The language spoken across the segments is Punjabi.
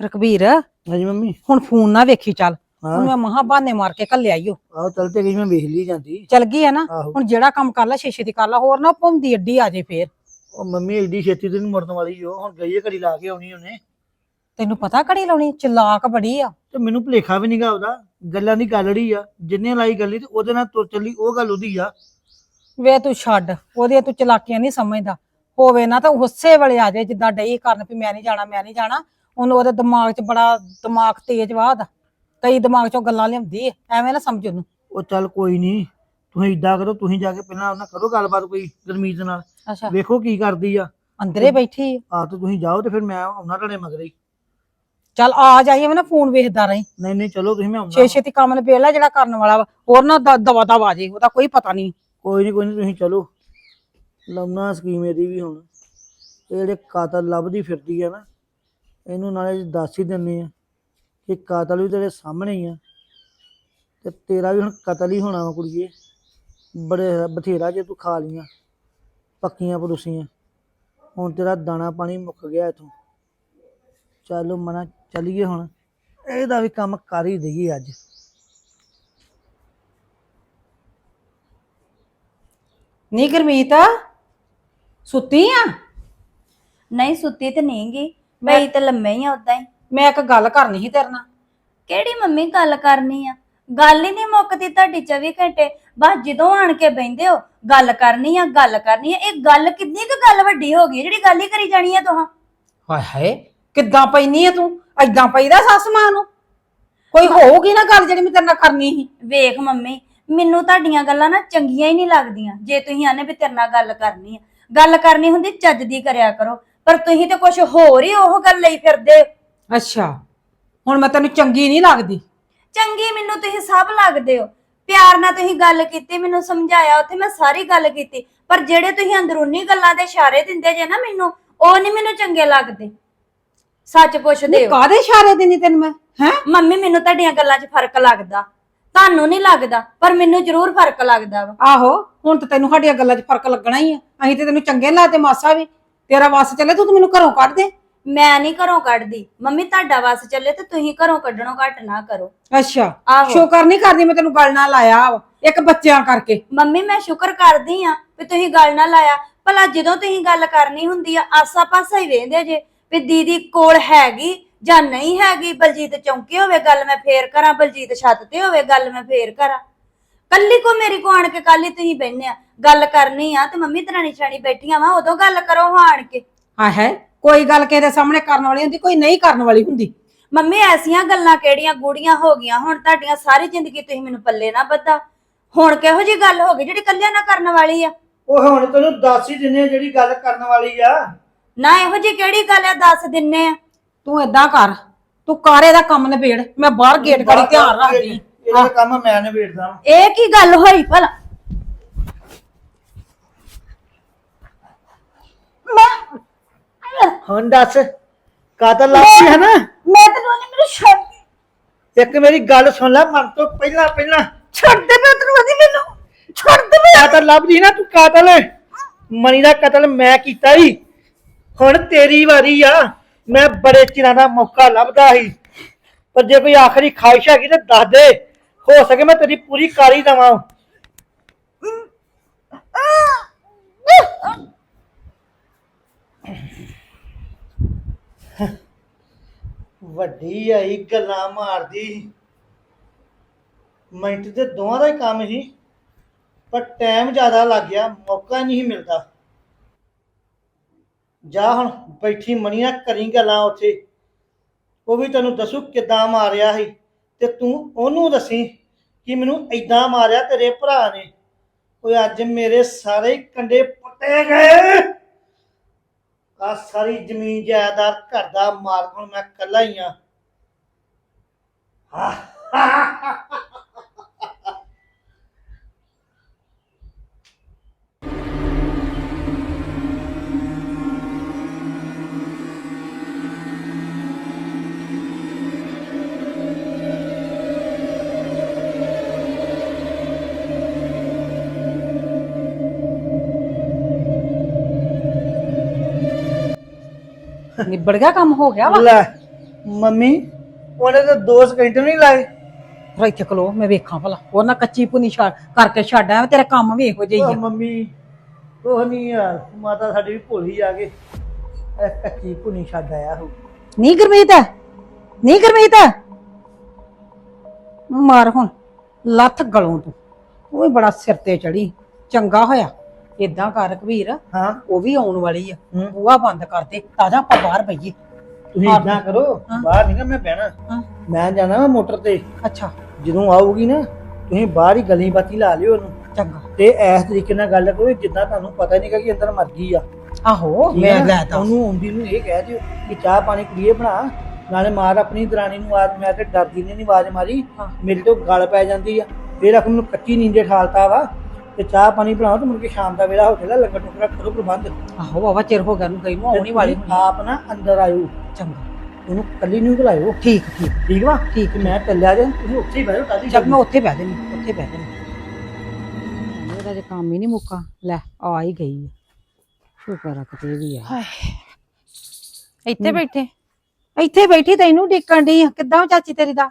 ਰਕਬੀਰ ਹਾਂਜੀ ਮੰਮੀ। ਹੁਣ ਫੋਨ ਨਾ ਵੇਖੀ ਚੱਲ। ਹੁਣ ਮੈਂ ਮਹਾ ਬਹਾਨੇ ਮਾਰ ਕੇ ਘੱਲਿਆ ਈ ਓ। ਆਹ ਚੱਲ ਤੇ ਗਈ ਮੈਂ ਵੇਖ ਲਈ ਜਾਂਦੀ। ਚਲ ਗਈ ਹੈ ਨਾ। ਆਹੋ। ਹੁਣ ਜਿਹੜਾ ਕੰਮ ਕਰ ਲੈ ਸ਼ੀਸ਼ੇ ਦੀ ਕਰ ਲੈ ਹੋਰ ਨਾ ਭੁੰਦੀ ਅੱਡੀ ਆ ਜੇ ਫੇਰ। ਉਹ ਮੰਮੀ ਐਡੀ ਛੇਤੀ ਤੇ ਨੀ ਮੁੜਨ ਵਾਲੀ ਓ। ਹੁਣ ਗਈ ਹੈ ਘੜੀ ਲਾ ਕੇ ਆਉਣੀ ਉਹਨੇ। ਤੈਨੂੰ ਪਤਾ ਘੜੀ ਲਾਉਣੀ? ਚਲਾਕ ਬੜੀ ਆ। ਤੇ ਮੈਨੂੰ ਭੁਲੇਖਾ ਵੀ ਨਹੀਂਗਾ ਉਹਦਾ। ਗੱਲਾਂ ਦੀ ਗੱਲੜੀ ਆ। ਜਿੰਨੇ ਲਾਈ ਗੱਲੀ ਤੇ ਉਹਦੇ ਨਾਲ ਤੁਰ ਚੱਲੀ ਉਹ ਗੱਲ ਉਹਦੀ ਆ। ਵੇ ਤੂੰ ਛੱਡ। ਉਹਦੀਆਂ ਤੂੰ ਚਲਾਕੀਆਂ ਨਹੀਂ ਸਮਝਦਾ। ਹੋਵੇ ਨਾ ਤਾਂ ਉਸੇ ਵੇਲੇ ਆ ਜਾਏ ਜਿੱਦਾਂ ਡਈ ਕਰਨ ਵੀ ਮੈਂ ਨਹੀਂ ਜਾਣਾ ਮੈਂ ਨਹੀਂ ਜਾਣਾ। ਉਹਨੂੰ ਉਹਦੇ ਦਿਮਾਗ 'ਚ ਬੜਾ ਦਿਮਾਗ ਤੇਜ਼ ਵਾਦ ਕਈ ਦਿਮਾਗ 'ਚੋਂ ਗੱਲਾਂ ਲਿਆਉਂਦੀ ਐ ਐਵੇਂ ਨਾ ਸਮਝ ਉਹਨੂੰ। ਉਹ ਚੱਲ ਕੋਈ ਨਹੀਂ ਤੁਸੀਂ ਇਦਾਂ ਕਰੋ ਤੁਸੀਂ ਜਾ ਕੇ ਪਹਿਲਾਂ ਉਹਨਾਂ ਕਰੋ ਗੱਲਬਾਤ ਕੋਈ ਗਰਮੀਤ ਨਾਲ। ਅੱਛਾ। ਵੇਖੋ ਕੀ ਕਰਦੀ ਆ। ਅੰਦਰੇ ਬੈਠੀ ਆ। ਆ ਤੇ ਤੁਸੀਂ ਜਾਓ ਤੇ ਫਿਰ ਮੈਂ ਉਹਨਾਂ ਤੁਹਾਡੇ ਮਗਰ ਹੀ। ਚੱਲ ਆ ਜਾਈਏ ਮੈਂ ਨਾ ਫੋਨ ਵੇਖਦਾ ਰਹੀਂ। ਨਹੀਂ ਨਹੀਂ ਚਲੋ ਤੁਸੀਂ ਮੈਂ ਆਉਣਾ। ਛੇ ਛੇਤੀ ਕੰਮ ਨਿਬੇੜ ਲੈ ਜਿਹੜਾ ਕਰਨ ਵਾਲਾ ਵਾ। ਹੋਰ ਨਾ ਦ- ਦਵਾ ਦਵਾ ਜੇ ਉਹਦਾ ਕੋਈ ਪਤਾ ਨਹੀਂ ਕੋਈ ਨਹੀਂ ਕੋਈ ਨਹੀਂ ਤੁਸੀਂ ਚਲੋ। ਲੰਮਾ ਸਕੀਮ ਇਹਦੀ ਵੀ ਹੁਣ। ਇਹ ਜਿਹੜੇ ਕਾਤਲ ਲੱਭਦੀ ਫਿਰਦੀ ਆ ਨਾ ਇਹਨੂੰ ਨਾਲੇ ਦੱਸ ਹੀ ਦਿੰਨੇ ਆ ਕਿ ਕਾਤਲ ਵੀ ਤੇਰੇ ਸਾਹਮਣੇ ਹੀ ਆ ਤੇ ਤੇਰਾ ਵੀ ਹੁਣ ਕਤਲ ਹੀ ਹੋਣਾ ਵਾ ਕੁੜੀਏ। ਬੜੇ ਬਥੇਰਾ ਜੇ ਤੂੰ ਖਾ ਲੀਆਂ ਪੱਕੀਆਂ ਪਰੂਸੀਆਂ। ਹੁਣ ਤੇਰਾ ਦਾਣਾ ਪਾਣੀ ਮੁੱਕ ਗਿਆ ਇਥੋਂ। ਚੱਲ ਮਨਾ ਚੱਲੀਏ ਹੁਣ। ਇਹਦਾ ਵੀ ਕੰਮ ਕਰ ਹੀ ਦਈਏ ਅੱਜ। ਨਹੀਂ ਗਰਮੀਤ ਸੁੱਤੀ ਆ? ਨਹੀਂ ਸੁੱਤੀ ਤੇ ਨਹੀਂ ਗਈ ਬਈ ਤੇ ਲੰਮੇ ਹੀ ਆ ਉਦਾਂ ਹੀ। ਮੈਂ ਇੱਕ ਗੱਲ ਕਰਨੀ ਸੀ ਤੇਰੇ ਨਾਲ। ਕਿਹੜੀ ਮੰਮੀ ਗੱਲ ਕਰਨੀ ਆ? ਗੱਲ ਹੀ ਨਹੀਂ ਮੁੱਕਦੀ ਤੁਹਾਡੀ 24 ਘੰਟੇ। ਬਸ ਜਦੋਂ ਆਣ ਕੇ ਬੈੰਦੇ ਹੋ ਗੱਲ ਕਰਨੀ ਆ ਗੱਲ ਕਰਨੀ ਆ। ਇਹ ਗੱਲ ਕਿੰਨੀ ਕੁ ਗੱਲ ਵੱਡੀ ਹੋ ਗਈ ਜਿਹੜੀ ਗੱਲ ਹੀ ਕਰੀ ਜਾਣੀ ਆ ਤੁਹਾਂ ਹਾਏ ਹਾਏ ਕਿੱਦਾਂ ਪੈਣੀ ਆ ਤੂੰ? ਐਦਾਂ ਪਈਦਾ ਸੱਸ ਮਾਂ ਨੂੰ? ਕੋਈ ਹੋਊਗੀ ਨਾ ਗੱਲ ਜਿਹੜੀ ਮੈਂ ਤੇਰੇ ਨਾਲ ਕਰਨੀ ਸੀ? ਵੇਖ ਮੰਮੀ ਮੈਨੂੰ ਤੁਹਾਡੀਆਂ ਗੱਲਾਂ ਨਾ ਚੰਗੀਆਂ ਹੀ ਨਹੀਂ ਲੱਗਦੀਆਂ। ਜੇ ਤੁਸੀਂ ਆਨੇ ਵੀ ਤੇਰੇ ਨਾਲ ਗੱਲ ਕਰਨੀ ਆ ਗੱਲ ਕਰਨੀ ਹੁੰਦੀ ਚੱਜ ਦੀ ਕਰਿਆ ਕਰੋ। ਪਰ ਤੁਸੀਂ ਤੇ ਕੁਝ ਹੋਰ ਹੀ ਉਹ ਗੱਲ ਲਈ ਫਿਰਦੇ ਹੋ। ਅੱਛਾ ਹੁਣ ਮੈਂ ਤੈਨੂੰ ਚੰਗੀ ਨਹੀਂ ਲੱਗਦੀ। ਚੰਗੀ ਮੈਨੂੰ ਤੁਸੀਂ ਸਭ ਲੱਗਦੇ ਹੋ। ਪਿਆਰ ਨਾਲ ਤੁਸੀਂ ਗੱਲ ਕੀਤੀ ਮੈਨੂੰ ਸਮਝਾਇਆ ਉੱਥੇ ਮੈਂ ਸਾਰੀ ਗੱਲ ਕੀਤੀ। ਪਰ ਜਿਹੜੇ ਤੁਸੀਂ ਅੰਦਰੂਨੀ ਗੱਲਾਂ ਦੇ ਇਸ਼ਾਰੇ ਦਿੰਦੇ ਜੇ ਨਾ ਮੈਨੂੰ ਉਹ ਨਹੀਂ ਮੈਨੂੰ ਚੰਗੇ ਲੱਗਦੇ। ਸੱਚ ਪੁੱਛਦੇ ਹੋ। ਕਾਦੇ ਇਸ਼ਾਰੇ ਦੇਣੀ ਤੈਨੂੰ ਮੈਂ? ਹੈ? ਮੰਮੀ ਮੈਨੂੰ ਤੁਹਾਡੀਆਂ ਗੱਲਾਂ 'ਚ ਫ਼ਰਕ ਲੱਗਦਾ। ਤੁਹਾਨੂੰ ਨਹੀਂ ਲੱਗਦਾ ਪਰ ਮੈਨੂੰ ਜ਼ਰੂਰ ਫ਼ਰਕ ਲੱਗਦਾ ਵਾ। ਆਹੋ ਹੁਣ ਤਾਂ ਤੈਨੂੰ ਸਾਡੀਆਂ ਗੱਲਾਂ 'ਚ ਫ਼ਰਕ ਲੱਗਣਾ ਹੀ ਆ। ਅਸੀਂ ਤੇ ਤੈਨੂੰ ਚੰਗੇ ਨੀ ਲੱਗਦੇ ਮਾਸਾ ਵੀ। ਤੇਰਾ ਵਸ ਚੱਲੇ ਤੂੰ ਮੈਨੂੰ ਘਰੋਂ ਕੱਢ ਦੇ। ਮੈਂ ਨਹੀਂ ਘਰੋਂ ਕੱਢਦੀ। ਮੰਮੀ ਤੁਹਾਡਾ ਵਸ ਚੱਲੇ ਤੇ ਤੁਸੀਂ ਘਰੋਂ ਕੱਢਣੋਂ ਘੱਟ ਨਾ ਕਰੋ। ਅੱਛਾ ਆਹੋ। ਸ਼ੁਕਰ ਨਹੀਂ ਕਰਦੀ ਮੈਂ ਤੈਨੂੰ ਗੱਲ ਨਾਲ ਲਾਇਆ ਵਾ, ਇੱਕ ਬੱਚਿਆਂ ਕਰਕੇ। ਮੰਮੀ ਮੈਂ ਸ਼ੁਕਰ ਕਰਦੀ ਆ ਵੀ ਤੁਸੀਂ ਗੱਲ ਨਾ ਲਾਇਆ। ਭਲਾ ਜਦੋਂ ਤੁਸੀਂ ਗੱਲ ਕਰਨੀ ਹੁੰਦੀ ਆ ਆਸਾ ਪਾਸਾ ਹੀ ਵੇਂਦੇ ਜੇ ਵੀ ਦੀਦੀ ਕੋਲ ਹੈਗੀ ਜਾਂ ਨਹੀਂ ਹੈਗੀ ਬਲਜੀਤ ਚੌਂਕੇ ਹੋਵੇ ਗੱਲ ਮੈਂ ਫੇਰ ਕਰਾਂ ਬਲਜੀਤ ਛੱਤ ਤੇ ਹੋਵੇ ਗੱਲ ਮੈਂ ਫੇਰ ਕਰਾਂ। ਕੱਲੀ ਕੋ ਮੇਰੀ ਕੋ ਆਣ ਕੇ ਕੱਲ ਹੀ ਤੁਸੀਂ ਬੈਠੇ ਆ। ਗੱਲ ਕਰਨੀ ਆ ਤੇ ਮੰਮੀ ਤਰਾਣੀ ਛਾਣੀ ਬੈਠੀਆਂ ਵਾ ਉਦੋਂ ਗੱਲ ਕਰੋ ਹਾਂ ਆਣ ਕੇ। ਹਾਂ ਹੈ ਕੋਈ ਗੱਲ ਕਿਸੇ ਦੇ ਸਾਹਮਣੇ ਕਰਨ ਵਾਲੀ ਹੁੰਦੀ ਕੋਈ ਨਹੀਂ ਕਰਨ ਵਾਲੀ ਹੁੰਦੀ। ਮੰਮੀ ਐਸੀਆਂ ਗੱਲਾਂ ਕਿਹੜੀਆਂ ਗੂੜੀਆਂ ਹੋ ਗਈਆਂ? ਹੁਣ ਤੁਹਾਡੀਆਂ ਸਾਰੀ ਜ਼ਿੰਦਗੀ ਤੁਸੀਂ ਮੈਨੂੰ ਪੱਲੇ ਨਾ ਬੱਧਾ। ਹੁਣ ਕਿਹੋ ਜੀ ਗੱਲ ਹੋ ਗਈ ਜਿਹੜੀ ਕੱਲਿਆਂ ਨਾ ਕਰਨ ਵਾਲੀ ਆ? ਉਹ ਹੁਣ ਤੈਨੂੰ ਦੱਸ ਹੀ ਦਿੰਨੇ ਆ ਜਿਹੜੀ ਗੱਲ ਕਰਨ ਵਾਲੀ ਆ। ਨਾ ਇਹੋ ਜੀ ਕਿਹੜੀ ਗੱਲ ਆ ਦੱਸ ਦਿੰਨੇ ਆ? ਤੂੰ ਏਦਾਂ ਕਰ ਤੂੰ ਕਰ ਇਹਦਾ ਕੰਮ ਨਿਬੇੜ ਮੈਂ ਬਾਹਰ ਗੇਟ ਗੜੀ ਧਿਆਨ ਰੱਖਦੀ। ਇਹਦਾ ਕੰਮ ਮੈਂ ਨਿਬੇੜਦਾ ਵਾਂ। ਇਹ ਕੀ ਗੱਲ ਹੋਈ ਭਲਾ? ਹੁਣ ਦੱਸ ਕਾਤਲ ਲੱਭਦੀ ਹੈ ਨਾ? ਮੈਂ ਤੈਨੂੰ ਨਹੀਂ ਮੈਨੂੰ ਛੱਡ ਇੱਕ ਮੇਰੀ ਗੱਲ ਸੁਣ ਲੈ ਮਨ ਤੋਂ ਪਹਿਲਾਂ ਪਹਿਲਾਂ। ਛੱਡ ਦੇ ਮੈਂ ਤੈਨੂੰ ਨਹੀਂ ਮੈਨੂੰ। ਛੱਡ ਦੇ ਕਾਤਲ ਲੱਭਦੀ ਨਾ ਤੂੰ ਕਾਤਲ? ਮਣੀ ਦਾ ਕਤਲ ਮੈਂ ਕੀਤਾ ਹੀ ਹੁਣ ਤੇਰੀ ਵਾਰੀ ਆ। ਮੈਂ ਬੜੇ ਚਿਰਾਂ ਦਾ ਮੌਕਾ ਲੱਭਦਾ ਸੀ। ਪਰ ਜੇ ਕੋਈ ਆਖਰੀ ਖਾਹਿਸ਼ ਹੈਗੀ ਤਾਂ ਦੱਸ ਦੇ। ਹੋ ਸਕੇ, ਮੈਂ ਤੇਰੀ ਪੂਰੀ ਕਾਰੀ ਦਵਾਂ ਵੱਡੀ ਆਈ ਗੱਲਾਂ ਮਾਰਦੀ। ਮਿੰਟ ਤੇ ਦੋਵਾਂ ਦਾ ਹੀ ਕੰਮ ਸੀ, ਪਰ ਟਾਈਮ ਜ਼ਿਆਦਾ ਲੱਗ ਗਿਆ, ਮੌਕਾ ਨਹੀਂ ਮਿਲਦਾ। ਜਾ ਹੁਣ ਬੈਠੀ ਮਣੀਆਂ ਕਰੀ ਗੱਲਾਂ ਉੱਥੇ, ਉਹ ਵੀ ਤੈਨੂੰ ਦੱਸੂ ਕਿਦਾਂ ਮਾਰਿਆ ਸੀ। ਤੇ ਤੂੰ ਉਹਨੂੰ ਦੱਸੀ ਕਿ ਮੈਨੂੰ ਐਦਾਂ ਮਾਰਿਆ ਤੇਰੇ ਭਰਾ ਨੇ। ਓਏ, ਅੱਜ ਮੇਰੇ ਸਾਰੇ ਕੰਡੇ ਪੁੱਟੇ ਗਏ। ਆ ਸਾਰੀ ਜ਼ਮੀਨ ਜਾਇਦਾਦ ਘਰ ਦਾ ਮਾਲਕ ਹੁਣ ਮੈਂ ਇਕੱਲਾ ਹੀ ਆ। ਨਿਬੜ ਗਿਆ ਕੰਮ ਹੋ ਗਿਆ ਵਾ? ਲੈ ਮੰਮੀ ਉਹਨੇ ਤਾਂ 2 ਸਕਿੰਟ ਨਹੀਂ ਲਾਏ। ਫਿਰ ਇੱਥੇ ਖਲੋ ਮੈਂ ਵੇਖਾਂ ਭਲਾ। ਉਹ ਨਾ ਕੱਚੀ ਪੁਨੀ ਛੱਡ ਕਰਕੇ ਛੱਡ ਆਇਆ ਤੇਰਾ ਕੰਮ ਵੀ ਇਹੋ ਜਿਹਾ ਹੀ ਆ। ਮੰਮੀ ਕੋਹ ਨਹੀਂ ਯਾਰ ਮਾਤਾ ਸਾਡੀ ਵੀ ਭੁੱਲ ਆ ਕੇ ਇਹ ਕੱਚੀ ਭੁਨੀ ਛੱਡ ਆਇਆ ਹੋ ਨਹੀਂ ਗੁਰਮੀਤ ਨਹੀਂ ਗੁਰਮੀਤ। ਮਾਰ ਹੁਣ ਲੱਥ ਗਲੋਂ ਤੂੰ। ਉਹ ਵੀ ਬੜਾ ਸਿਰ ਤੇ ਚੜੀ ਚੰਗਾ ਹੋਇਆ। ਇਦਾਂ ਕਰ ਕਬੀਰ ਹਾਂ। ਉਹ ਵੀ ਆਉਣ ਵਾਲੀ ਆ। ਹੂੰ। ਬੂਹਾ ਬੰਦ ਕਰ ਦੇ ਤਾਜਾ ਆਪਾਂ ਬਾਹਰ ਬਈਏ। ਤੁਸੀਂ ਹਾਂ। ਇਦਾਂ ਕਰੋ ਹਾਂ। ਬਾਹਰ ਨਹੀਂ ਮੈਂ ਬਹਿਣਾ। ਹਾਂ। ਮੈਂ ਜਾਣਾ ਵਾ ਮੋਟਰ ਤੇ। ਅੱਛਾ। ਜਦੋਂ ਆਊਗੀ ਨਾ ਤੁਸੀਂ ਬਾਹਰ ਹੀ ਗਲੀ ਬਾਤੀ ਲਾ ਲਿਓ ਉਹਨੂੰ। ਚੰਗਾ। ਤੇ ਇਸ ਤਰੀਕੇ ਨਾਲ ਗੱਲ ਕਰੋ ਜਿੱਦਾਂ ਤੁਹਾਨੂੰ ਪਤਾ ਨਹੀਂਗਾ ਕਿ ਅੰਦਰ ਮਰ ਗਈ ਆ। ਆਹੋ ਠੀਕ ਮੈਂ ਹੈ ਨਾ? ਲੈ ਤਾ। ਉਹਨੂੰ ਆਉਂਦੀ ਨੂੰ ਇਹ ਕਹਿ ਦਿਓ ਕਿ ਚਾਹ ਪਾਣੀ ਕੁੜੀਏ ਬਣਾ। ਨਾਲੇ ਮਾਰ ਆਪਣੀ ਦਰਾਣੀ ਨੂੰ ਆਵਾਜ਼ ਮੈਂ ਤੇ ਡਰਦੀ ਨੇ ਨਹੀਂ ਆਵਾਜ਼ ਮਾਰੀ। ਹਾਂ। ਮੇਰੇ ਤੋਂ ਗਲ ਪੈ ਜਾਂਦੀ ਆ। ਫਿਰ ਆਖ ਮੈਨੂੰ ਕੱਚੀ ਨੀਂਦੇ ਠਾਲਤਾ ਵਾ। ਤੇ ਚਾਹ ਪਾਣੀ ਬਣਾਓ ਤੇ ਮੁੜ ਕੇ ਸ਼ਾਮ ਦਾ ਵੇਲਾ ਹੋ ਜਾਏਗਾ ਲੰਗਰ ਟੁਕੜਾ ਕਰੋ ਪ੍ਰਬੰਧ। ਆਹੋ ਬਾਬਾ ਚਿਰ ਹੋ ਗਿਆ ਨੂੰ ਗਈ ਨੂੰ ਆਉਣੀ ਵਾਲੀ ਆਪ ਨਾ ਅੰਦਰ ਆਇਓ। ਚੰਗਾ। ਉਹਨੂੰ ਕੱਲੀ ਨੂੰ ਘਲਾਇਓ ਠੀਕ ਠੀਕ। ਠੀਕ ਵਾ? ਠੀਕ ਮੈਂ ਚੱਲਿਆ ਜੇ ਤੁਸੀਂ ਉੱਥੇ ਹੀ ਬਹਿਓ ਕਾਦੀ ਚੱਲ ਮੈਂ ਉੱਥੇ ਬਹਿ ਜਾਣੀ ਉੱਥੇ ਬਹਿ ਜਾਣੀ ਇਹਦਾ ਜੇ ਕੰਮ ਹੀ ਨਹੀਂ ਮੁੱਕਾ। ਲੈ ਆ ਹੀ ਗਈ ਆ। ਸ਼ੁਕਰ ਆ ਕਿਤੇ ਵੀ ਆ। ਇੱਥੇ ਬੈਠੇ? ਇੱਥੇ ਬੈਠੀ ਤੈਨੂੰ ਡਿੱਕਣ ਦੀ ਕਿੱਦਾਂ ਚਾਚੀ ਤੇਰੀ ਦਾ?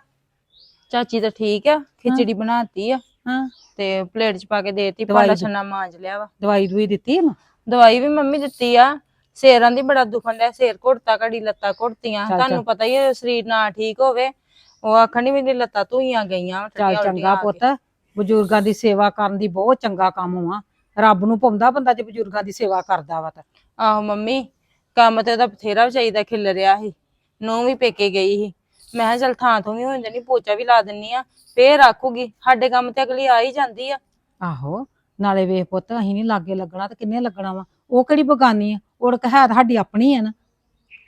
ਚਾਚੀ ਤਾਂ ਠੀਕ ਆ ਖਿਚੜੀ ਬਣਾਤੀ ਆ। ਹਾਂ। ਤੇ ਪਲੇਟ ਚ ਪਾ ਕੇ ਦੇਤੀ ਭਾਂਡਾ ਛੰਨਾ ਮਾਂਜ ਲਿਆ ਵਾ। ਦਵਾਈ ਦੂਈ ਦਿੱਤੀ ਇਹਨੂੰ ਦਵਾਈ ਵੀ ਮੰਮੀ ਦਿੱਤੀ ਆ। ਸੇਰਾਂ ਦੀ ਬੜਾ ਦੁਖਣ ਡਿਆ ਸੇਰ ਘੁੱਟਤਾ ਘੜੀ ਲੱਤਾਂ ਘੁੱਟਤੀਆਂ। ਤੁਹਾਨੂੰ ਪਤਾ ਹੀ ਹੈ ਸਰੀਰ ਨਾ ਠੀਕ ਹੋਵੇ ਉਹ ਆਖਣ ਨਹੀਂ ਮੇਰੀ ਲੱਤਾਂ ਧੂਈਆਂ ਗਈਆਂ ਚੱਲ ਚੰਗਾ ਪੁੱਤ। ਬਜ਼ੁਰਗਾਂ ਦੀ ਸੇਵਾ ਕਰਨ ਦੀ ਬਹੁਤ ਚੰਗਾ ਕੰਮ ਆ ਰੱਬ ਨੂੰ ਪਾਉਂਦਾ ਬੰਦਾ ਜੇ ਬਜ਼ੁਰਗਾਂ ਦੀ ਸੇਵਾ ਕਰਦਾ ਵਾ ਤਾਂ। ਆਹੋ ਮੰਮੀ ਕੰਮ ਤੇ ਉਹਦਾ ਬਥੇਰਾ ਚਾਹੀਦਾ ਖਿਲ ਰਿਹਾ ਸੀ। ਨੂੰ ਵੀ ਪੇਕੇ ਗਈ ਸੀ। ਮੈਂ ਕਿਹਾ ਚੱਲ ਥਾਂ ਤੋਂ ਵੀ ਹੋ ਜਾਣੀ ਪੋਚਾ ਵੀ ਲਾ ਦਿੰਨੀ ਆ ਫੇਰ ਆਖੂਗੀ ਸਾਡੇ ਕੰਮ ਤੇ ਅਗਲੀ ਆ ਹੀ ਜਾਂਦੀ ਆ। ਆਹੋ ਨਾਲੇ ਵੇਖ ਪੁੱਤ ਅਸੀਂ ਨਹੀਂ ਲਾਗੇ ਲੱਗਣਾ ਤੇ ਕਿੰਨੇ ਲੱਗਣਾ ਵਾ। ਉਹ ਕਿਹੜੀ ਬਗਾਨੀ ਆ ਉੜਕ ਹੈ ਤਾਂ ਸਾਡੀ ਆਪਣੀ ਆ ਨਾ।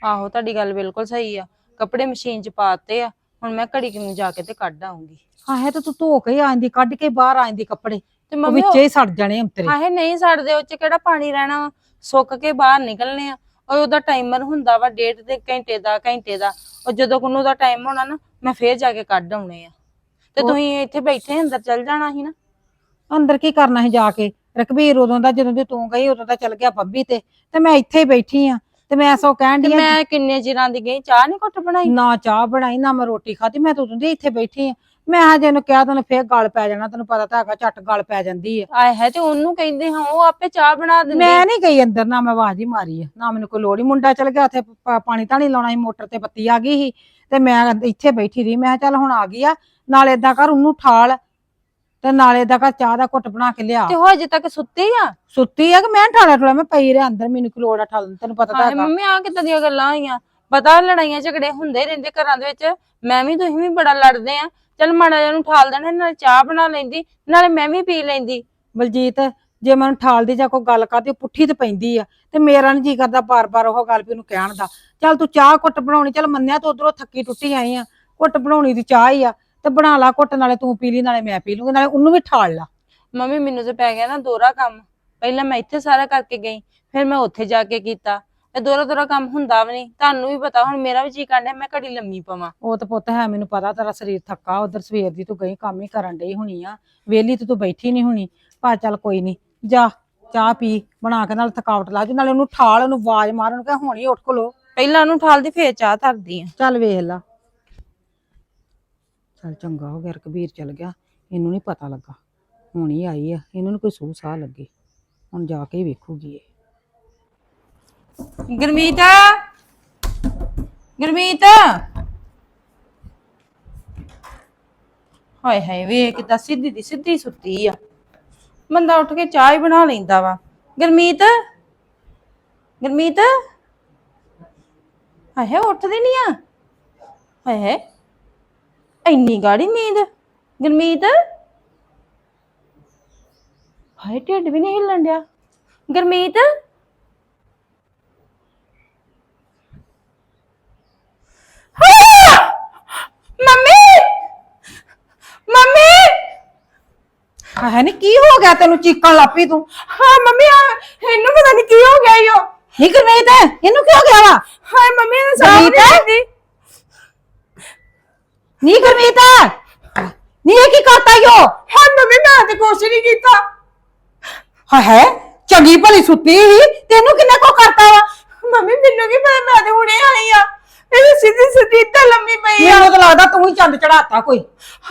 ਆਹੋ ਤੁਹਾਡੀ ਗੱਲ ਬਿਲਕੁਲ ਸਹੀ ਆ। ਕੱਪੜੇ ਮਸ਼ੀਨ 'ਚ ਪਾਤੇ ਆ ਹੁਣ ਮੈਂ ਘੜੀ ਕਿਨੂੰ ਜਾ ਕੇ ਤੇ ਕੱਢ ਆਉਂਗੀ ਆਹੇ ਤਾਂ ਤੂੰ ਧੋ ਕੇ ਆਂਦੀ ਕੱਢ ਕੇ ਬਾਹਰ ਆਂਦੀ ਕੱਪੜੇ। ਤੇ ਉਹ ਮੰਮੀ ਵਿੱਚੇ ਹੀ ਸੜ ਜਾਣੇ ਅੰਤਰੇ ਆਹੇ ਨਹੀਂ ਸੜਦੇ ਉਹ 'ਚ ਕਿਹੜਾ ਪਾਣੀ ਰਹਿਣਾ ਵਾ? ਸੁੱਕ ਕੇ ਬਾਹਰ ਨਿਕਲਨੇ ਆ। ਉਹ ਉਹਦਾ ਟਾਈਮਰ ਹੁੰਦਾ ਵਾ ਡੇਢ ਦੇ ਘੰਟੇ ਦਾ ਘੰਟੇ ਦਾ। ਉਹ ਜਦੋਂ ਕੋਨੂੰ ਦਾ ਟਾਈਮ ਹੋਣਾ ਨਾ ਮੈਂ ਫੇਰ ਜਾ ਕੇ ਕੱਢ ਆਉਣੇ ਆ। ਤੇ ਤੁਸੀਂ ਇੱਥੇ ਬੈਠੇ ਅੰਦਰ ਚੱਲ ਜਾਣਾ ਸੀ ਨਾ? ਅੰਦਰ ਕੀ ਕਰਨਾ ਸੀ ਜਾ ਕੇ? ਰਕਬੀਰ ਉਦੋਂ ਦਾ ਜਦੋਂ ਦੀ ਤੂੰ ਗਈ ਉਦੋਂ ਦਾ ਚੱਲ ਗਿਆ ਬੰਬੀ ਤੇ। ਤੇ ਮੈਂ ਇੱਥੇ ਹੀ ਬੈਠੀ ਆ। ਤੇ ਮੈਂ ਸੋ ਕਹਿਣ ਦੀ ਮੈਂ ਕਿੰਨੇ ਚਿਰਾਂ ਦੀ ਗਈ? ਚਾਹ ਨਹੀਂ ਘੁੱਟ ਬਣਾਈ? ਨਾ ਚਾਹ ਬਣਾਈ ਨਾ ਮੈਂ ਰੋਟੀ ਖਾਧੀ। ਮੈਂ ਤਾਂ ਉਦੋਂ ਦੀ ਇੱਥੇ ਬੈਠੀ ਆ। ਮੈਂ ਹਜੇ ਇਹਨੂੰ ਕਿਹਾ ਤੈਨੂੰ ਫੇਰ ਗਲ ਪੈ ਜਾਣਾ ਤੈਨੂੰ ਪਤਾ ਤਾਂ ਹੈਗਾ ਝੱਟ ਗਲ ਪੈ ਜਾਂਦੀ ਆ। ਆਏ ਹੈ ਤੇ ਉਹਨੂੰ ਕਹਿੰਦੇ ਹਾਂ ਉਹ ਆਪੇ ਚਾਹ ਬਣਾ ਦਿੰਦੀ ਮੈਂ ਨਹੀਂ ਗਈ ਅੰਦਰ ਨਾ ਮੈਂ ਆਵਾਜ਼ ਹੀ ਮਾਰੀ ਆ ਨਾ ਮੈਨੂੰ ਕੋਈ ਲੋੜ ਹੀ। ਮੁੰਡਾ ਚਲ ਗਿਆ ਉੱਥੇ ਪ- ਪਾਣੀ ਧਾਣੀ ਲਾਉਣਾ ਸੀ ਮੋਟਰ ਤੇ ਬੱਤੀ ਆ ਗਈ ਸੀ ਤੇ ਮੈਂ ਇੱਥੇ ਬੈਠੀ ਰਹੀ। ਮੈਂ ਕਿਹਾ ਚੱਲ ਹੁਣ ਆ ਗਈ ਆ ਨਾਲੇ ਏਦਾਂ ਕਰ ਉਹਨੂੰ ਠਾਲ ਤੇ ਨਾਲੇ ਏਦਾਂ ਕਰ ਚਾਹ ਦਾ ਘੁੱਟ ਬਣਾ ਕੇ ਲਿਆ। ਤੇ ਉਹ ਅਜੇ ਤੱਕ ਸੁੱਤੀ ਆ? ਸੁੱਤੀ ਆ ਕਿ ਮੈਂ ਠਾਲਾ ਠਾਲਾ ਮੈਂ ਪਈ ਰਿਹਾ ਅੰਦਰ ਮੈਨੂੰ ਕੋਈ ਲੋੜ ਆ ਠਾਲਣ ਤੈਨੂੰ ਪਤਾ ਤਾਂ ਹਾਏ ਹੈਗਾ। ਮੰਮੀ ਆ ਕਿੱਦਾਂ ਦੀਆਂ ਗੱਲਾਂ ਹੋਈਆਂ ਪਤਾ ਲੜਾਈਆਂ ਝਗੜੇ ਹੁੰਦੇ ਰਹਿੰਦੇ ਘਰਾਂ ਦੇ ਵਿੱਚ। ਮੈਂ ਵੀ ਤੁਸੀਂ ਵੀ ਬੜਾ ਲੜਦੇ ਆ। ਚਲ ਮਾੜਾ ਜਿਹਾ ਨੂੰ ਠਾਲ ਦੇਣਾ ਨਾਲ ਚਾਹ ਬਣਾ ਲੈਂਦੀ ਨਾਲੇ ਮੈਂ ਵੀ ਪੀ ਲੈਂਦੀ। ਬਲਜੀਤ ਜੇ ਮੈਨੂੰ ਠਾਲਦੀ ਜਾਂ ਕੋਈ ਗੱਲ ਕਰਦੀ ਉਹ ਪੁੱਠੀ ਤੇ ਪੈਂਦੀ ਆ। ਤੇ ਮੇਰਾ ਨੀ ਜੀ ਕਰਦਾ ਬਾਰ-ਬਾਰ ਉਹ ਗੱਲ ਵੀ ਉਹਨੂੰ ਕਹਿਣ ਦਾ। ਚੱਲ ਤੂੰ ਚਾਹ ਘੁੱਟ ਬਣਾਉਣੀ ਚੱਲ ਮੰਨਿਆ ਤੂੰ ਉਧਰੋਂ ਥੱਕੀ ਟੁੱਟੀ ਆਈ ਆ। ਘੁੱਟ ਬਣਾਉਣੀ ਦੀ ਚਾਹ ਹੀ ਆ। ਤੇ ਬਣਾ ਲਾ ਘੁੱਟ ਨਾਲੇ ਤੂੰ ਪੀ ਲਈ ਨਾਲੇ ਮੈਂ ਪੀ ਲੂੰਗੀ ਨਾਲੇ ਉਹਨੂੰ ਵੀ ਠਾਲ ਲਾ। ਮੰਮੀ ਮੈਨੂੰ ਤੇ ਪੈ ਗਿਆ ਨਾ ਦੋਹਰਾ ਕੰਮ। ਪਹਿਲਾਂ ਮੈਂ ਇੱਥੇ ਸਾਰਾ ਕਰਕੇ ਗਈ ਫਿਰ ਮੈਂ ਉੱਥੇ ਜਾ ਕੇ ਕੀਤਾ। ਇਹ ਦੋਹਰਾ ਦੋਹਰਾ ਕੰਮ ਹੁੰਦਾ ਵੀ ਨਹੀਂ। ਤੁਹਾਨੂੰ ਵੀ ਪਤਾ ਹੁਣ ਮੇਰਾ ਵੀ ਜੀ ਕਰਦਾ ਮੈਂ ਘੜੀ ਲੰਮੀ ਪਵਾਂ। ਉਹ ਤਾਂ ਪੁੱਤ ਹੈ ਮੈਨੂੰ ਪਤਾ ਤੇਰਾ ਸਰੀਰ ਥੱਕਾ ਉਧਰ ਸਵੇਰ ਦੀ ਤੂੰ ਗਈ ਕੰਮ ਹੀ ਕਰਨ ਡਈ ਹੋਣੀ ਆ। ਵੇਲੀ ਤੇ ਤੂੰ ਬੈਠੀ ਨਹੀਂ ਹੋਣੀ। ਪਾ ਚੱਲ ਕੋਈ ਨਹੀਂ ਜਾ ਚਾਹ ਪੀ ਬਣਾ ਕੇ ਨਾਲ ਥਕਾਵਟ ਲਾ ਜੂ ਨਾਲੇ ਉਹਨੂੰ ਠਾਲ ਉਹਨੂੰ ਆਵਾਜ਼ ਮਾਰ ਉਹਨੂੰ ਕਹ ਹੁਣੀ ਉੱਠ ਖਲੋ। ਪਹਿਲਾਂ ਉਹਨੂੰ ਠਾਲਦੀ ਫੇਰ ਚਾਹ ਧਰਦੀ ਆ। ਚੱਲ ਵੇਖ ਲਾ। ਚੱਲ ਚੰਗਾ ਹੋ ਗਿਆ ਰਕਬੀਰ ਚਲ ਗਿਆ। ਇਹਨੂੰ ਨਹੀਂ ਪਤਾ ਲੱਗਾ। ਹੁਣ ਹੀ ਆਈ ਆ ਇਹਨੂੰ ਨੀ ਕੋਈ ਸੂਹ ਸਾਹ ਲੱਗੇ। ਹੁਣ ਜਾ ਕੇ ਹੀ ਵੇਖੂਗੀ ਇਹ। ਗੁਰਮੀਤ। ਗੁਰਮੀਤ। ਹਾਏ ਹਾਏ ਵੇ ਕਿਤਾ ਸਿੱਧੀ ਦੀ ਸਿੱਧੀ ਸੁੱਤੀ ਆ। ਬੰਦਾ ਉੱਠ ਕੇ ਚਾਹ ਹੀ ਬਣਾ ਲੈਂਦਾ ਵਾ। ਗੁਰਮੀਤ। ਗੁਰਮੀਤ। ਹਾਏ ਹਾਏ, ਉੱਠਦੀ ਨਹੀਂ ਆ। ਹਾਏ ਹਾਏ, ਇੰਨੀ ਗਾੜੀ ਨੀਂਦ। ਗੁਰਮੀਤ। ਹਾਏ, ਢਿੱਡ ਵੀ ਨਹੀਂ ਹਿੱਲਣ ਡਿਆ। ਗੁਰਮੀਤ ਮੰਮੀ ਮੰਮੀ ਹੈ ਨੀ ਕੀ ਹੋ ਗਿਆ ਤੈਨੂੰ ਚੀਕਣ ਲੱਪੀ ਤੂੰ? ਹਾਂ ਮੰਮੀ ਆ ਇਹਨੂੰ ਪਤਾ ਨਹੀਂ ਕੀ ਹੋ ਗਿਆ ਈਓ ਨਹੀਂ ਕਰਮੀਤ ਇਹਨੂੰ ਕੀ ਹੋ ਗਿਆ ਵਾ? ਹਾਏ ਮੰਮੀ ਨੇ ਸਾਹ ਨਹੀਂ ਗੁਰਮੀਤ? ਲੈਂਦੀ ਨਹੀਂ ਕਰਮੀਤ ਨਹੀਂ ਇਹ ਕੀ ਕਰਤਾ ਯੋ ਹਾਂ ਮੰਮੀ ਮੈਂ ਤੇ ਕੁਛ ਨਹੀਂ ਕੀਤਾ। ਹੈ ਹੈ ਚੰਗੀ ਭਲੀ ਸੁੱਤੀ ਸੀ ਤੈਨੂੰ ਕਿੰਨੇ ਕੋ ਕਰਤਾ ਵਾ? ਮੰਮੀ ਮੈਨੂੰ ਕੀ ਪਤਾ ਮੈਂ ਤੇ ਹੁਣੇ ਆਈ ਆ। ਮੈਨੂੰ ਤਾਂ ਲੱਗਦਾ ਤੂੰ ਹੀ ਚੰਦ ਚੜਾਤਾ ਕੋਈ।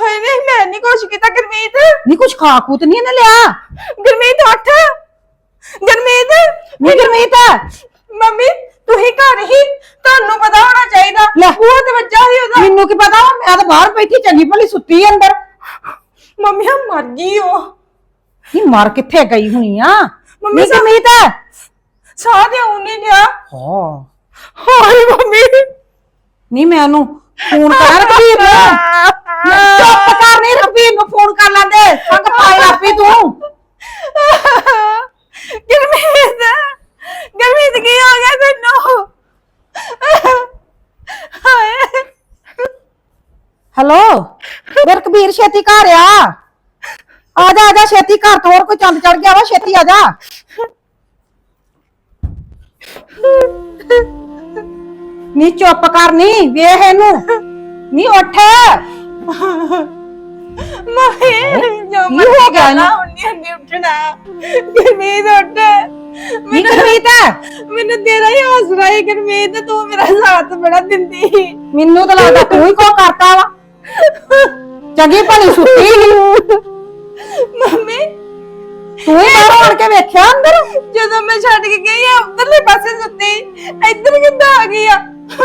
ਹਾਏ ਨਹੀਂ ਮੈਂ ਨਹੀਂ ਕੁਛ ਕੀਤਾ ਗਰਮੀਤ। ਨਹੀਂ ਕੁਛ ਖਾ ਖੂਤ ਨਹੀਂ ਇਹਨੇ ਲਿਆ। ਗਰਮੀਤ ਉੱਠ। ਗਰਮੀਤ। ਨਹੀਂ ਗਰਮੀਤ। ਮੰਮੀ ਤੂੰ ਹੀ ਘਰ ਹੀ ਤੁਹਾਨੂੰ ਪਤਾ ਹੋਣਾ ਚਾਹੀਦਾ। ਲੈ। ਉਹ ਤੇ ਵੱਜਾ ਹੀ ਉਹਦਾ। ਮੈਨੂੰ ਕੀ ਪਤਾ ਵਾ, ਮੈਂ ਤਾਂ ਬਾਹਰ ਬੈਠੀ ਚੰਗੀ ਭਲੀ ਸੁੱਤੀ ਅੰਦਰ। ਮੰਮੀ ਆ ਮਰ ਗਈ ਉਹ। ਨਹੀਂ ਮਰ ਕਿੱਥੇ ਗਈ ਹੋਣੀ ਆ? ਮੰਮੀ ਨਹੀਂ ਗਰਮੀਤ। ਸਾਹ ਤੇ ਆਉਣ ਨਹੀਂ ਗਿਆ ਹਾਂ। ਹਾਏ ਮੰਮੀ। ਨਹੀਂ ਮੈਂ ਉਹਨੂੰ ਫੋਨ ਕਰ ਰਕਬੀਰ ਨੂੰ। ਚੁੱਪ ਕਰ ਨਹੀਂ ਰਕਬੀਰ ਨੂੰ ਫੋਨ ਕਰ ਲੈਂਦੇ। ਸੰਗ ਪਾਏ ਆਪੀ ਤੂੰ। ਗਰਮੀਤ ਗਰਮੀਤ ਕੀ ਹੋ ਗਿਆ ਤੈਨੂੰ? ਹਾਏ। ਹੈਲੋ ਮੇਰੇ ਕਬੀਰ ਛੇਤੀ ਘਰ ਆ। ਆ ਜਾ ਆ ਜਾ ਛੇਤੀ ਘਰ ਤੋਂ ਹੋਰ ਕੋਈ ਚੰਦ ਚੜ ਗਿਆ ਵਾ ਛੇਤੀ ਆ ਜਾ। ਨੀ ਚੁੱਪ ਕਰ ਨੀ ਵੇਖ ਇਹਨੂੰ। ਨੀ ਉੱਠ। ਮੰਮੀ ਜੋ ਕੀ ਹੋ ਗਿਆ ਇਹਨੂੰ? ਉਹਨੇ ਨਹੀਂ ਉੱਠਣਾ। ਗਰਮੀਤ ਉੱਠ। ਨੀ ਗਰਮੀਤ। ਮੈਨੂੰ ਤੇਰਾ ਹੀ ਹੌਸਲਾ ਹੈ ਗਰਮੀਤ ਤੂੰ ਮੇਰਾ ਸਾਥ ਬੜਾ ਦਿੰਦੀ। ਸੀ ਮੈਨੂੰ ਤਾਂ ਲੱਗਦਾ ਤੂੰ ਹੀ ਕੋ ਕਰਤਾ ਵਾ। ਚੰਗੀ ਭਲੀ ਸੁੱਤੀ ਸੀ। ਮੰਮੀ। ਤੂੰ ਹੀ ਬਾਹਰੋਂ ਆਣ ਕੇ ਵੇਖਿਆ ਅੰਦਰ? ਜਦੋਂ ਮੈਂ ਛੱਡ ਕੇ ਗਈ ਆ ਉਧਰਲੇ ਪਾਸੇ ਸੁੱਤੀ। ਇੱਧਰ ਕਿੱਦਾਂ ਆ ਗਈ ਆ?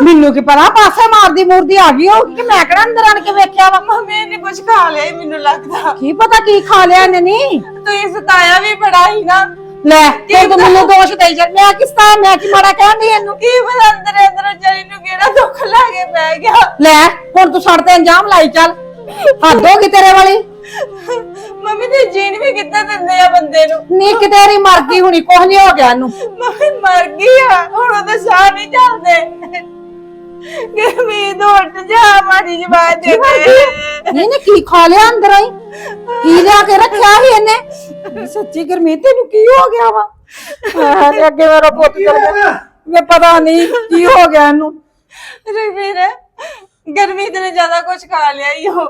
ਮੈਨੂੰ ਕੀ ਪਤਾ ਪਾਸੇ ਮਾਰਦੀ ਮੂਰਦੀ ਆ ਗਈ ਹੋਊਗੀ ਕਿ ਮੈਂ ਕਿਹੜਾ ਅੰਦਰ ਆਣ ਕੇ ਵੇਖਿਆ ਵਾ? ਮੰਮੀ ਨੇ ਕੁਝ ਖਾ ਲਿਆ ਈ, ਮੈਨੂੰ ਲੱਗਦਾ। ਕੀ ਪਤਾ ਕੀ ਖਾ ਲਿਆ ਇਹਨੇ ਨੀ? ਤੁਸੀਂ ਸਤਾਇਆ ਵੀ ਬੜਾ ਹੀ ਨਾ। ਲੈ ਤੇ ਤੂੰ ਮੈਨੂੰ ਦੋਸ਼ ਦੇਈ ਜਾ। ਮੈਂ ਕਿਸ ਤਰ੍ਹਾਂ ਮੈਂ ਕੀ ਮਾੜਾ ਕਹਿੰਦੀ ਇਹਨੂੰ? ਕੀ ਪਤਾ ਅੰਦਰ ਅੰਦਰ ਜਰੀ ਨੂੰ ਕਿਹੜਾ ਦੁੱਖ ਲਾ ਕੇ ਬਹਿ ਗਿਆ। ਲੈ ਹੁਣ ਤੂੰ ਸੜ ਤੇ ਇੰਜਾਮ ਲਾਈ ਚੱਲ। ਹੱਦ ਹੋ ਗਈ ਤੇਰੇ ਵਾਲੀ? ਮੰਮੀ ਤੇ ਜੀਣ ਵੀ ਕਿੱਦਾਂ ਦਿੰਦੇ ਆ ਬੰਦੇ ਨੂੰ? ਨੀ ਕਿਤੇ ਤੇਰੀ ਮਰ ਗਈ ਹੁਣੀ ਕੁਝ ਨਹੀਂ ਹੋ ਗਿਆ ਇਹਨੂੰ। ਮੰਮੀ ਮਰ ਗਈ ਆ। ਹੁਣ ਉਹਦੇ ਸਾਹ ਨਹੀਂ ਚੱਲਦੇ। ਗਰਮੀਤ ਉੱਠ ਜਾ ਮਾੜੀ ਜਵਾਨ ਦੇ ਦੇ ਇਹਨੇ ਕੀ ਖਾ ਲਿਆ ਅੰਦਰ ਆਈ? ਕੀ ਲਿਆ ਕੇ ਰੱਖਿਆ ਸੀ ਇਹਨੇ? ਸੱਚੀ ਗਰਮੀਤ ਤੈਨੂੰ ਕੀ ਹੋ ਗਿਆ ਵਾ? ਆਹ, ਤੇ ਅੱਗੇ ਮੇਰਾ ਪੁੱਤ ਚਲ ਗਿਆ। ਮੈਂ ਪਤਾ ਨਹੀਂ ਕੀ ਹੋ ਗਿਆ ਇਹਨੂੰ। ਰਵੀਰ ਗਰਮੀਤ ਨੇ ਜ਼ਿਆਦਾ ਕੁਝ ਖਾ ਲਿਆ ਈ ਉਹ।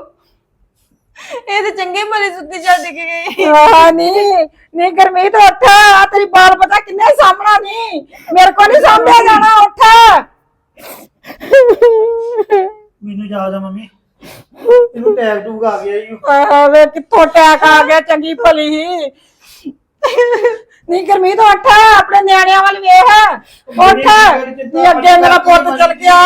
ਇਹ ਤੇ ਚੰਗੇ ਭਲੇ ਸੁੱਤੀ ਛੱਡ ਕੇ ਗਈ। ਆਹ ਨਹੀਂ ਨਹੀਂ ਗਰਮੀਤ ਉੱਠ। ਆ ਤੇਰੀ ਬਾਲ ਪਤਾ ਕਿੰਨੇ ਸਾਹਮਣਾ ਨਹੀਂ ਮੇਰੇ ਕੋ ਨਹੀਂ ਸਾਹਮਣੇ ਜਾਣਾ ਉੱਠ। ਮੈਨੂੰ ਯਾਦ ਆ ਮੰਮੀ। ਇਹਨੂੰ ਟੈਗ ਟੂਗ ਆ ਗਿਆ ਓ। ਆਹ ਵੇ ਕਿੱਥੋਂ ਟੈਕ ਆ ਗਿਆ ਚੰਗੀ ਭਲੀ। ਹੀ ਨਹੀਂ ਗਰਮੀਤ ਉੱਠ। ਆਪਣੇ ਨਿਆਣਿਆਂ ਵੱਲ ਵੇਖ। ਉੱਠ। ਨਹੀਂ ਅੱਗੇ ਮੇਰਾ ਪੁੱਤ ਚਲ ਗਿਆ।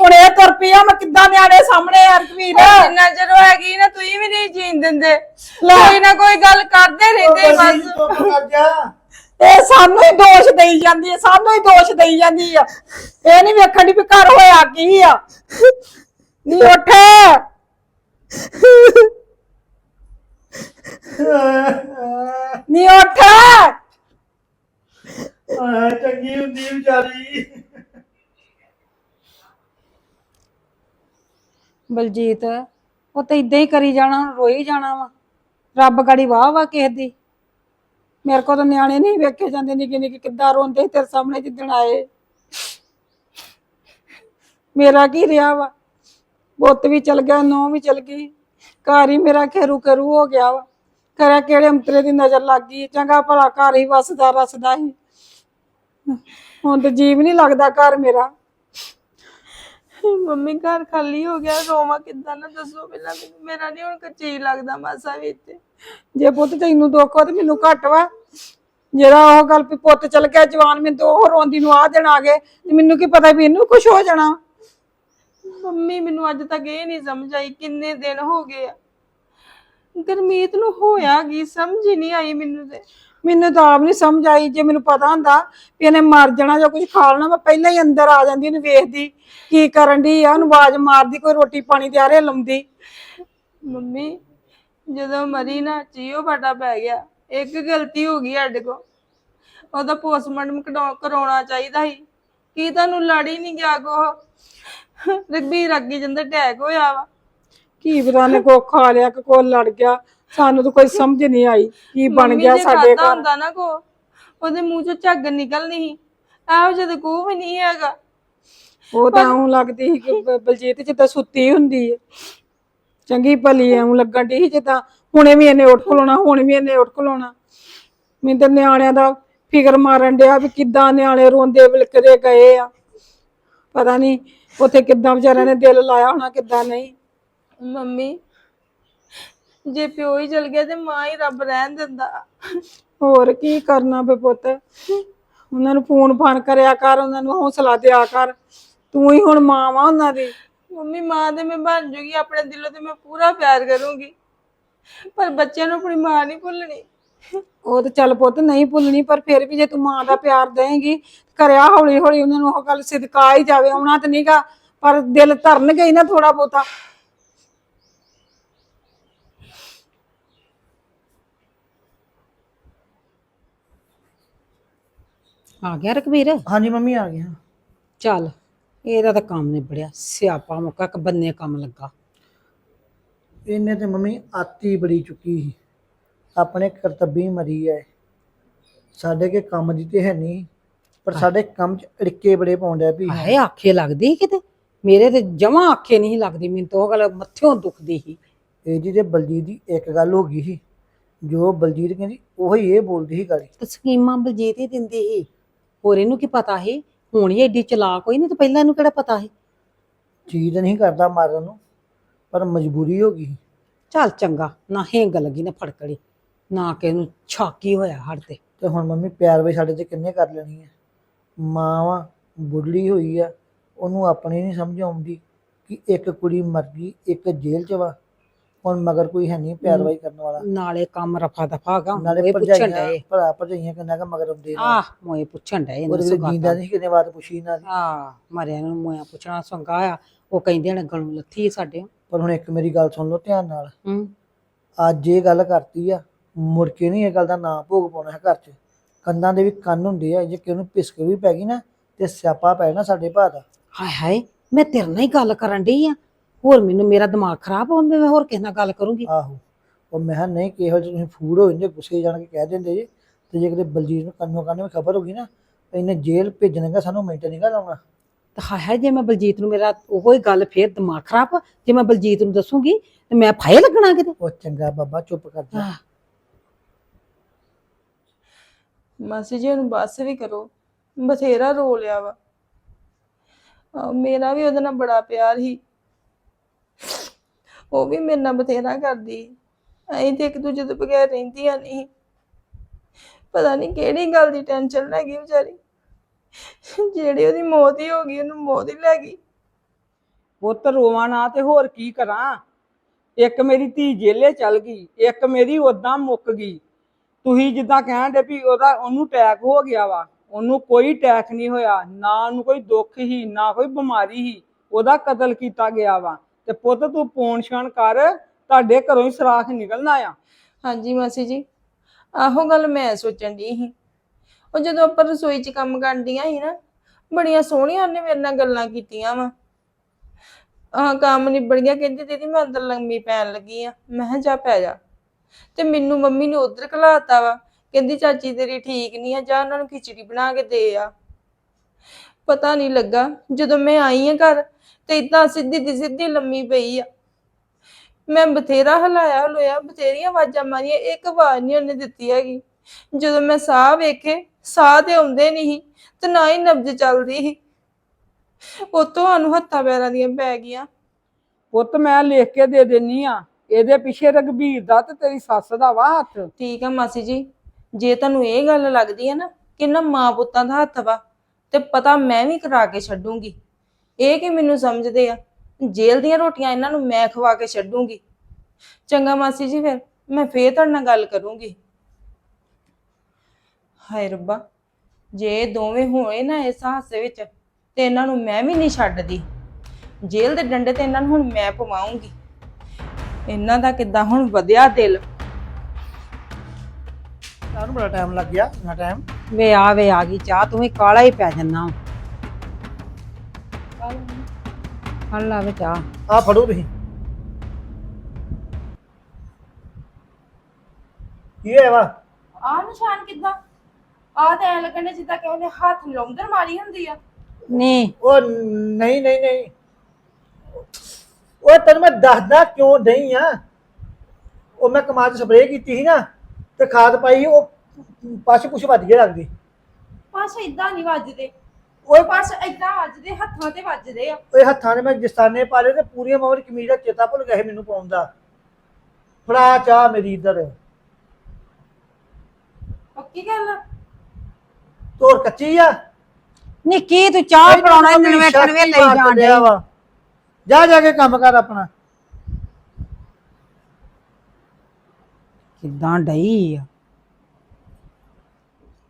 ਹੁਣ ਇਹ ਤੁਰ ਪਿਆ ਮੈਂ ਕਿੱਦਾਂ ਨਿਆਣੇ ਸਾਹਮਣੇ ਆ ਰਕਵੀਰ ਜਿੰਨਾ ਚਿਰ ਉਹ ਹੈਗੀ ਨਾ ਤੁਸੀਂ ਵੀ ਨਹੀਂ ਜੀਣ ਦਿੰਦੇ। ਕੋਈ ਨਾ ਕੋਈ ਗੱਲ ਕਰਦੇ ਰਹਿੰਦੇ ਬਸ। ਚੁੱਪ ਕਰ ਜਾ। ਇਹ ਸਾਨੂੰ ਹੀ ਦੋਸ਼ ਦੇਈ ਜਾਂਦੀ ਹੈ ਸਾਨੂੰ ਹੀ ਦੋਸ਼ ਦੇਈ ਜਾਂਦੀ ਆ। ਇਹ ਨਹੀਂ ਵੇਖਣ ਦੀ ਵੀ ਘਰ ਹੋਇਆ ਕੀ ਆ। ਨਹੀਂ ਉੱਠ। ਨਹੀਂ ਉੱਠ। ਆ ਚੰਗੀ ਹੁੰਦੀ ਵਿਚਾਰੀ। ਬਲਜੀਤ ਉਹ ਤਾਂ ਇਦਾਂ ਹੀ ਕਰੀ ਜਾਣਾ ਰੋਈ ਜਾਣਾ ਵਾ। ਰੱਬ ਗਾੜੀ ਵਾਹ ਵਾ ਕਿਸੇ ਦੀ। ਮੇਰੇ ਕੋਲ ਤਾਂ ਨਿਆਣੇ ਨਹੀਂ ਵੇਖੇ ਜਾਂਦੇ, ਨਿੱਕੇ ਨਿੱਕੇ ਕਿੱਦਾਂ ਰੋਂਦੇ ਸੀ ਤੇਰੇ ਸਾਹਮਣੇ ਜਿੱਦਣ ਆਏ। ਮੇਰਾ ਕੀ ਰਿਹਾ ਵਾ? ਪੁੱਤ ਵੀ ਚਲ ਗਿਆ ਨੌ ਵੀ ਚਲ ਗਈ, ਘਰ ਹੀ ਮੇਰਾ ਖੇਰੂ ਖਰੂ ਹੋ ਗਿਆ ਵਾ। ਕਰਿਆ ਕਿਹੜੇ ਅੰਤਰੇ ਦੀ ਨਜ਼ਰ ਲੱਗ ਗਈ, ਚੰਗਾ ਭਲਾ ਘਰ ਹੀ ਵਸਦਾ ਰਸਦਾ ਸੀ। ਹੁਣ ਤੇ ਜੀਵ ਨਹੀਂ ਲੱਗਦਾ ਘਰ ਮੇਰਾ। ਮੰਮੀ ਘਰ ਖਾਲੀ ਹੋ ਗਿਆ, ਰੋਵਾਂ ਕਿੱਦਾਂ ਨਾ ਦੱਸੋ ਪਹਿਲਾਂ ਮੈਨੂੰ, ਮੇਰਾ ਨਹੀਂ ਹੁਣ ਕੱਚੀ ਲੱਗਦਾ ਮਾਸਾ ਵੀ ਇੱਥੇ। ਜੇ ਪੁੱਤ ਤੈਨੂੰ ਦੁੱਖ ਵਾ ਤੇ ਮੈਨੂੰ ਘੱਟ ਵਾ। ਜਿਹੜਾ ਉਹ ਗੱਲ ਵੀ ਪੁੱਤ ਚਲ ਗਿਆ ਜਵਾਨ ਤੇ ਉਹ ਰੋਂਦੀ ਨੂੰ ਆ ਦੇਣ ਆ ਗਏ ਤੇ ਮੈਨੂੰ ਕੀ ਪਤਾ ਵੀ ਇਹਨੂੰ ਕੁਝ ਹੋ ਜਾਣਾ। ਮੰਮੀ ਮੈਨੂੰ ਅੱਜ ਤੱਕ ਇਹ ਨਹੀਂ ਸਮਝ ਆਈ ਕਿੰਨੇ ਦਿਨ ਹੋ ਗਏ ਆ। ਗਰਮੀਤ ਨੂੰ ਹੋਇਆ ਕੀ ਸਮਝ ਹੀ ਨਹੀਂ ਆਈ ਮੈਨੂੰ ਤੇ। ਮੈਨੂੰ ਤਾਂ ਆਪ ਨਹੀਂ ਸਮਝ ਆਈ ਜੇ ਮੈਨੂੰ ਪਤਾ ਹੁੰਦਾ ਵੀ ਇਹਨੇ ਮਰ ਜਾਣਾ ਜਾਂ ਕੁਝ ਖਾ ਲੈਣਾ ਮੈਂ ਪਹਿਲਾਂ ਹੀ ਅੰਦਰ ਆ ਜਾਂਦੀ ਉਹਨੂੰ ਵੇਖਦੀ ਕੀ ਕਰਨ ਦੀ ਆ ਉਹਨੂੰ ਆਵਾਜ਼ ਮਾਰਦੀ ਕੋਈ ਰੋਟੀ ਪਾਣੀ ਦੇ ਆਰੇ ਲਾਉਂਦੀ। ਮੰਮੀ ਜਦੋਂ ਮਰੀ ਨਾ ਚੀਓ ਬਾਟਾ ਪੈ ਗਿਆ। ਇੱਕ ਗਲਤੀ ਹੋ ਗਈ ਸਾਡੇ ਕੋ ਉਹਦਾ ਪੋਸਟਮਾਰਟਮ ਕਰਾਉਣਾ ਚਾਹੀਦਾ ਸੀ। ਕੀ ਤੁਹਾਨੂੰ ਲੜ ਨਹੀਂ ਗਿਆ ਕੋ ਰਗਬੀਰ ਅੱਗੇ ਜਾਂਦਾ ਅਟੈਕ ਹੋਇਆ ਵਾ। ਕੀ ਪਤਾ ਨੇ ਕੋ ਖਾ ਲਿਆ ਕਿ ਕੋ ਲੜ ਗਿਆ। ਸਾਨੂੰ ਤਾਂ ਕੋਈ ਸਮਝ ਨਹੀਂ ਆਈ ਕੀ ਬਣ ਗਿਆ ਸਾਡੇ ਘਰ। ਹੁੰਦਾ ਨਾ ਕੋ ਉਹਦੇ ਮੂੰਹ ਚੋਂ ਝੱਗ ਨਿਕਲਣੀ ਸੀ। ਜਿਹਾ ਤਾਂ ਕੋਈ ਵੀ ਨਹੀਂ ਹੈਗਾ। ਉਹ ਤਾਂ ਉਹ ਲੱਗਦੀ ਸੀ ਕਿ ਬਲਜੀਤ ਜਿੱਦਾਂ ਸੁੱਤੀ ਹੁੰਦੀ ਹੈ ਚੰਗੀ ਭਲੀ ਐ ਉਹ ਲੱਗਣ ਦੀ ਜਿੱਦਾਂ ਹੁਣੇ ਵੀ ਇਹਨੇ ਉੱਠ ਖਲੋਣਾ ਹੁਣ ਵੀ ਇਹਨੇ ਉੱਠ ਖਲੋਣਾ। ਮੈਨੂੰ ਤਾਂ ਨਿਆਣਿਆਂ ਦਾ ਫਿਕਰ ਮਾਰਨ ਡਿਆ ਵੀ ਕਿੱਦਾਂ ਨਿਆਣੇ ਰੋਂਦੇ ਵਿਲਕਦੇ ਗਏ ਆ। ਪਤਾ ਨਹੀਂ ਉੱਥੇ ਕਿੱਦਾਂ ਵਿਚਾਰਿਆਂ ਨੇ ਦਿਲ ਲਾਇਆ ਹੋਣਾ ਕਿੱਦਾਂ ਨਹੀਂ। ਮੰਮੀ ਜੇ ਪਿਓ ਹੀ ਚਲ ਗਿਆ ਤੇ ਮਾਂ ਹੀ ਰੱਬ ਰਹਿਣ ਦਿੰਦਾ। ਹੋਰ ਕੀ ਕਰਨਾ ਬੇ ਪੁੱਤ? ਉਹਨਾਂ ਨੂੰ ਫੋਨ ਫਾਨ ਕਰਿਆ ਕਰ ਉਹਨਾਂ ਨੂੰ ਹੌਸਲਾ ਦਿਆ ਕਰ। ਤੂੰ ਹੀ ਹੁਣ ਮਾਂ ਵਾ ਉਹਨਾਂ ਦੀ। ਮੰਮੀ ਮਾਂ ਤੇ ਮੈਂ ਬਣ ਜੂਗੀ ਆਪਣੇ ਦਿਲੋਂ ਤੇ ਮੈਂ ਪੂਰਾ ਪਿਆਰ ਕਰੂੰਗੀ। ਪਰ ਬੱਚਿਆਂ ਨੂੰ ਆਪਣੀ ਮਾਂ ਨਹੀਂ ਭੁੱਲਣੀ। ਉਹ ਤੇ ਚੱਲ ਪੁੱਤ ਨਹੀਂ ਭੁੱਲਣੀ ਪਰ ਫਿਰ ਵੀ ਜੇ ਤੂੰ ਮਾਂ ਦਾ ਪਿਆਰ ਦੇਂਗੀ ਕਰਿਆ ਹੌਲੀ ਹੌਲੀ ਉਹਨਾਂ ਨੂੰ ਉਹ ਗੱਲ ਸਿਦਕਾ ਹੀ ਜਾਵੇ ਆਉਣਾ ਤੇ ਨਹੀਂਗਾ ਪਰ ਦਿਲ ਧਰਨ ਗਈ ਨਾ ਥੋੜਾ ਬਹੁਤਾ। ਆ ਗਿਆ ਰਕਬੀਰ ਹਾਂਜੀ ਮੰਮੀ ਆ ਗਿਆ। ਚੱਲ। ਇਹਦਾ ਤਾਂ ਕੰਮ ਨਿਬੜਿਆ ਸਿਆਪਾ ਮੁੱਕਾ ਇੱਕ ਬੰਨੇ ਕੰਮ ਲੱਗਾ। ਇਹਨੇ ਤੇ ਮੰਮੀ ਆਤੀ ਬੜੀ ਚੁੱਕੀ ਸੀ। ਆਪਣੇ ਕਰਤੱਬੀ ਮਰੀ ਐ। ਸਾਡੇ ਕੇ ਕੰਮ ਦੀ ਤੇ ਹੈ ਨਹੀਂ ਪਰ ਸਾਡੇ ਕੰਮ ਚ ਅੜਕੇ ਬੜੇ ਪਾਉਂਦਾ ਵੀ ਹਾਏ ਆਖੇ ਲੱਗਦੀ ਕਿਤੇ? ਮੇਰੇ ਤੇ ਜਮਾ ਆਖੇ ਨਹੀਂ ਲੱਗਦੀ ਮੈਨੂੰ ਤਾਂ ਉਹ ਗੱਲ ਮੱਥਿਓਂ ਦੁਖਦੀ ਸੀ। ਇਹਦੀ ਤੇ ਬਲਜੀਤ ਦੀ ਇੱਕ ਗੱਲ ਹੋ ਗਈ ਸੀ ਜੋ ਬਲਜੀਤ ਕਹਿੰਦੀ ਉਹੀ ਇਹ ਬੋਲਦੀ ਸੀ ਗਾੜੀ। ਤੇ ਸਕੀਮਾਂ ਬਲਜੀਤ ਹੀ ਦਿੰਦੀ ਸੀ। ਹੋਰ ਇਹਨੂੰ ਕੀ ਪਤਾ ਸੀ? ਹੁਣ ਹੀ ਐਡੀ ਚਲਾਕ ਹੋਈ ਨਹੀਂ ਤੇ ਪਹਿਲਾਂ ਇਹਨੂੰ ਕਿਹੜਾ ਪਤਾ ਸੀ? ਚੀਜ਼ ਨਹੀਂ ਕਰਦਾ ਮਾਰਨ ਨੂੰ ਪਰ ਮਜਬੂਰੀ ਹੋ ਗਈ ਚੱਲ ਚੰਗਾ ਨਾ ਹਿੰਗ ਲੱਗੀ ਨਾ ਫੜਕੜੀ ਨਾ ਕਿ ਇਹਨੂੰ ਛਾਕੀ ਹੋਇਆ ਹੜ ਤੇ। ਤੇ ਹੁਣ ਮੰਮੀ ਪਿਆਰ ਵੀ ਸਾਡੇ ਤੇ ਕਿੰਨੇ ਕਰ ਲੈਣੀ ਹੈ ਮਾਂ ਵਾ ਬੁੱਢੀ ਹੋਈ ਆ ਉਹਨੂੰ ਆਪਣੀ ਨਹੀਂ ਸਮਝ ਆਉਂਦੀ ਕਿ ਇੱਕ ਕੁੜੀ ਮਰ ਗਈ ਇੱਕ ਜੇਲ੍ਹ 'ਚ ਵਾ। ਹੁਣ ਮਗਰ ਕੋਈ ਹੈ ਨਹੀਂ ਪਿਆਰਵਾਈ ਕਰਨ ਵਾਲਾ। ਨਾਲੇ ਕੰਮ ਰਫਾ ਦਫਾ ਗਾ ਨਾਲੇ ਪੁੱਛਣ ਡਏ। ਭਰਾ ਭਰਜਾਈਆਂ ਕਿੰਨਾ ਕੁ ਮਗਰ ਨੇ। ਆਹ ਮੋਏ ਪੁੱਛਣ ਡਏ ਇਹਨੂੰ ਕੋਲ ਜੀਂਦਾ ਨਹੀਂ ਕਿੰਨੇ ਬਾਤ ਪੁੱਛੀ ਨਾ ਆ ਮਰਿਆ ਨੂੰ ਮੋਇਆ ਪੁੱਛਣਾ ਸੰਗਾ ਆ। ਉਹ ਕਹਿੰਦੇ ਨੇ ਗਲੋਂ ਲੱਥੀ ਸਾਡੇ। ਪਰ ਹੁਣ ਇੱਕ ਮੇਰੀ ਗੱਲ ਸੁਣ ਲਓ ਧਿਆਨ ਨਾਲ। ਹੂੰ। ਅੱਜ ਇਹ ਗੱਲ ਕਰਤੀ ਆ ਮੁੜ ਕੇ ਨਹੀਂ ਇਹ ਗੱਲ ਦਾ ਨਾਂ ਭੋਗ ਪਾਉਣਾ ਹੈ ਘਰ 'ਚ। ਕੰਨਾਂ ਦੇ ਵੀ ਕੰਨ ਹੁੰਦੇ ਆ ਜੇ ਕਿ ਉਹਨੂੰ ਪਿਸਕ ਵੀ ਪੈ ਗਈ ਨਾ ਤੇ ਸਿਆਪਾ ਪੈ ਜਾਣਾ ਸਾਡੇ ਭਾ ਦਾ। ਹਾਏ ਹਾਏ ਮੈਂ ਤੇਰੇ ਨਾਲ ਹੀ ਗੱਲ ਕਰਨ ਡਈ ਆ। ਹੋਰ ਮੈਨੂੰ ਮੇਰਾ ਦਿਮਾਗ ਖਰਾਬ ਹੋ ਮੈਂ ਹੋਰ ਕਿਸ ਨਾਲ ਗੱਲ ਕਰੂੰਗੀ। ਆਹੋ। ਉਹ ਮੈਂ ਕਿਹਾ ਨਹੀਂ ਕਿਹੋ ਜਿਹੇ ਤੁਸੀਂ ਫੂਡ ਹੋ ਜਾਂਦੇ ਗੁੱਸੇ ਜਾਣ ਕੇ ਕਹਿ ਦਿੰਦੇ ਜੇ। ਤੇ ਜੇ ਕਿਤੇ ਬਲਜੀਤ ਨੂੰ ਕੰਨੋਂ ਕੰਨ ਵੀ ਖਬਰ ਹੋ ਗਈ ਨਾ ਤਾਂ ਇਹਨੇ ਜੇਲ੍ਹ ਭੇਜਣ ਦਾ ਸਾਨੂੰ ਮਿੰਟ ਨਹੀਂ ਗਾ ਲਾਉਣਾ। ਤੇ ਹਾਏ ਹਾਏ ਜੇ ਮੈਂ ਬਲਜੀਤ ਨੂੰ ਮੇਰਾ ਉਹੋ ਹੀ ਗੱਲ ਫੇਰ ਦਿਮਾਗ ਖਰਾਬ ਜੇ ਮੈਂ ਬਲਜੀਤ ਨੂੰ ਦੱਸੂਗੀ ਤੇ ਮੈਂ ਫਾਇ ਲੱਗਣਾ ਕਿਤੇ। ਉਹ ਚੰਗਾ ਬਾਬਾ ਚੁੱਪ ਕਰ ਜਾ। ਆਹ, ਮਾਸੀ ਜੀ ਉਹਨੂੰ ਬੱਸ ਵੀ ਕਰੋ। ਬਥੇਰਾ ਰੋ ਲਿਆ ਵਾ। ਮੇਰਾ ਵੀ ਉਹਦੇ ਨਾਲ ਬੜਾ ਪਿਆਰ ਸੀ। ਉਹ ਵੀ ਮੇਰੇ ਨਾਲ ਬਥੇਰਾ ਕਰਦੀ। ਅਸੀਂ ਤੇ ਇੱਕ ਦੂਜੇ ਤੋਂ ਬਗੈਰ ਰਹਿੰਦੀਆਂ ਨਹੀਂ। ਪਤਾ ਨਹੀਂ ਕਿਹੜੀ ਗੱਲ ਦੀ ਟੈਨਸ਼ਨ ਲੈ ਗਈ ਵਿਚਾਰੀ। ਜਿਹੜੀ ਉਹਦੀ ਮੌਤ ਹੀ ਹੋ ਗਈ, ਉਹਨੂੰ ਮੌਤ ਹੀ ਲੈ ਗਈ। ਪੁੱਤ ਰੋਵਾਂ ਨਾ ਤੇ ਹੋਰ ਕੀ ਕਰਾਂ? ਇੱਕ ਮੇਰੀ ਧੀ ਜੇਲੇ ਚਲ ਗਈ, ਇੱਕ ਮੇਰੀ ਉਦਾਂ ਮੁੱਕ ਗਈ। ਤੁਸੀਂ ਜਿੱਦਾਂ ਕਹਿਣ ਦੇ ਵੀ ਉਹਦਾ ਉਹਨੂੰ ਅਟੈਕ ਹੋ ਗਿਆ ਵਾ, ਉਹਨੂੰ ਕੋਈ ਅਟੈਕ ਨਹੀਂ ਹੋਇਆ, ਨਾ ਉਹਨੂੰ ਕੋਈ ਦੁੱਖ ਹੀ, ਨਾ ਕੋਈ ਬਿਮਾਰੀ ਹੀ, ਉਹਦਾ ਕਤਲ ਕੀਤਾ ਗਿਆ ਵਾ। ਤੇ ਪੁੱਤ ਤੂੰ ਪੌਣ ਛਾਣ ਕਰ, ਤੁਹਾਡੇ ਘਰੋਂ ਹੀ ਸਰਾਖ ਨਿਕਲਣਾ ਆ। ਹਾਂਜੀ ਮਾਸੀ ਜੀ, ਆਹੋ ਗੱਲ ਮੈਂ ਸੋਚਣ ਦੀ ਸੀ। ਉਹ ਜਦੋਂ ਆਪਾਂ ਰਸੋਈ 'ਚ ਕੰਮ ਕਰਦੀਆਂ ਸੀ ਨਾ, ਬੜੀਆਂ ਸੋਹਣੀਆਂ ਉਹਨੇ ਮੇਰੇ ਨਾਲ ਗੱਲਾਂ ਕੀਤੀਆਂ ਵਾ। ਆਹ ਕੰਮ ਨਿਬੜ ਗਿਆ, ਕਹਿੰਦੀ ਦੀਦੀ ਮੈਂ ਅੰਦਰ ਲੰਮੀ ਪੈਣ ਲੱਗੀ ਆ, ਮੈਂ ਕਿਹਾ ਜਾ ਪੈ ਜਾ। ਤੇ ਮੈਨੂੰ ਮੰਮੀ ਨੇ ਉਧਰ ਘਲਾਤਾ ਵਾ, ਕਹਿੰਦੀ ਚਾਚੀ ਤੇਰੀ ਠੀਕ ਨਹੀਂ ਆ, ਜਾ ਉਹਨਾਂ ਨੂੰ ਖਿਚੜੀ ਬਣਾ ਕੇ ਦੇ ਆ। ਪਤਾ ਨਹੀਂ ਲੱਗਾ, ਜਦੋਂ ਮੈਂ ਆਈ ਆ ਘਰ ਤੇ ਇਦਾਂ ਸਿੱਧੀ ਦੀ ਸਿੱਧੀ ਲੰਮੀ ਪਈ ਆ। ਮੈਂ ਬਥੇਰਾ ਹਲਾਇਆ ਹਲੋਇਆ ਬਥੇਰੀਆਂ ਆਵਾਜ਼ਾਂ ਮਾਰੀਆਂ ਇੱਕ ਆਵਾਜ਼ ਨਹੀਂ ਉਹਨੇ ਦਿੱਤੀ ਹੈਗੀ। ਜਦੋਂ ਮੈਂ ਸਾਹ ਵੇਖੇ ਸਾਹ ਤੇ ਆਉਂਦੇ ਨਹੀਂ ਤੇ ਨਾ ਹੀ ਨਬਜ਼ ਚੱਲਦੀ ਸੀ। ਉਹ ਤੁਹਾਨੂੰ ਹੱਥਾਂ ਪੈਰਾਂ ਦੀਆਂ ਪੈ ਗਈਆਂ। ਪੁੱਤ ਮੈਂ ਲਿਖ ਕੇ ਦੇ ਦੇਣੀ ਆ ਇਹਦੇ ਪਿੱਛੇ ਰਗਵੀਰ ਦਾ ਤੇ ਤੇਰੀ ਸੱਸ ਦਾ ਵਾ ਹੱਥ। ਠੀਕ ਆ ਮਾਸੀ ਜੀ ਜੇ ਤੁਹਾਨੂੰ ਇਹ ਗੱਲ ਲੱਗਦੀ ਹੈ ਨਾ ਕਿ ਨਾ ਮਾਂ ਪੁੱਤਾਂ ਦਾ ਹੱਥ ਵਾ ਤੇ ਪਤਾ ਮੈਂ ਵੀ ਕਰਾ ਕੇ ਛੱਡੂੰਗੀ। ਇਹ ਕਿ ਮੈਨੂੰ ਸਮਝਦੇ ਆ? ਜੇਲ੍ਹ ਦੀਆਂ ਰੋਟੀਆਂ ਇਹਨਾਂ ਨੂੰ ਮੈਂ ਖਵਾ ਕੇ ਛੱਡੂੰਗੀ। ਚੰਗਾ ਮਾਸੀ ਜੀ ਫਿਰ ਮੈਂ ਫੇਰ ਤੁਹਾਡੇ ਨਾਲ ਗੱਲ ਕਰੂੰਗੀ। ਹਾਏ ਰੱਬਾ ਜੇ ਦੋਵੇਂ ਹੋਏ ਨਾ ਇਸ ਹਾਸੇ ਵਿੱਚ ਤੇ ਇਹਨਾਂ ਨੂੰ ਮੈਂ ਵੀ ਨਹੀਂ ਛੱਡਦੀ। ਜੇਲ੍ਹ ਦੇ ਡੰਡੇ ਤੇ ਇਹਨਾਂ ਨੂੰ ਹੁਣ ਮੈਂ ਪਵਾਉਂਗੀ। ਇਹਨਾਂ ਦਾ ਕਿੱਦਾਂ ਹੁਣ ਵਧਿਆ ਦਿਲ? ਤੁਹਾਨੂੰ ਬੜਾ ਟਾਈਮ ਲੱਗ ਗਿਆ ਨਾ ਟਾਈਮ ਵੇ ਆ ਵੇ ਆ ਗਈ ਚਾਹ ਤੂੰ ਵੀ ਕਾਲਾ ਹੀ ਪੈ ਜੰਨਾ ਫੜ ਲਾ ਵੇ ਚਾਹ ਆ ਫੜੋ ਤੁਸੀਂ। ਕੀ ਹੈ ਵਾ? ਆ ਨਿਸ਼ਾਨ ਕਿੱਦਾਂ? ਆ ਤਾਂ ਐ ਲੱਗਣੇ ਜਿੱਦਾਂ ਕਿਸੇ ਨੇ ਹੱਥ ਲੌਂਦਰ ਮਾਰੀ ਹੁੰਦੀ ਆ। ਨਹੀਂ। ਉਹ ਨਹੀਂ ਨਹੀਂ ਨਹੀਂ। ਉਹ ਤੈਨੂੰ ਮੈਂ ਦੱਸਦਾ ਕਿਉਂ ਨਹੀਂ ਆ? ਉਹ ਮੈਂ ਕਮਾਦ ਸਪਰੇਅ ਕੀਤੀ ਸੀ ਨਾ ਤੇ ਖਾਦ ਪਾਈ ਸੀ, ਉਹ ਪਾਸੇ ਕੁਛ ਵੱਜ ਗਿਆ ਲੱਗਦੀ। ਪਾਸ਼ਾ ਇਦਾਂ ਨਹੀਂ ਵੱਜਦੇ। ਓਏ ਬਸ ਏਦਾਂ ਵੱਜਦੇ ਹੱਥਾਂ ਤੇ ਵੱਜਦੇ ਆ। ਓਏ ਹੱਥਾਂ ਨੇ ਮੈਂ ਦਸਤਾਨੇ ਪਾ ਲਏ ਤੇ ਪੂਰੀਆਂ ਮਗਰ ਕਮੀਜ਼ ਦਾ ਚੇਤਾ ਭੁੱਲ ਗਿਆ ਸੀ ਮੈਨੂੰ ਪਾਉਣ ਦਾ। ਫੜਾ ਚਾਹ ਮੇਰੀ ਇੱਧਰ। ਪੱਕੀ ਗੱਲ ਆ? ਤੋਰ ਕੱਚੀ ਆ? ਨੀ ਕੀ ਤੂੰ ਚਾਹ ਬਣਾਉਣਾ ਹੀ ਨਵੇਂ ਟਣਵੇਂ ਲਈ ਜਾਣ ਡਈ। ਵਾ। ਜਾ ਜਾ ਕੇ ਕੰਮ ਕਰ ਆਪਣਾ। ਕਿੱਦਾਂ ਡਈ ਆ?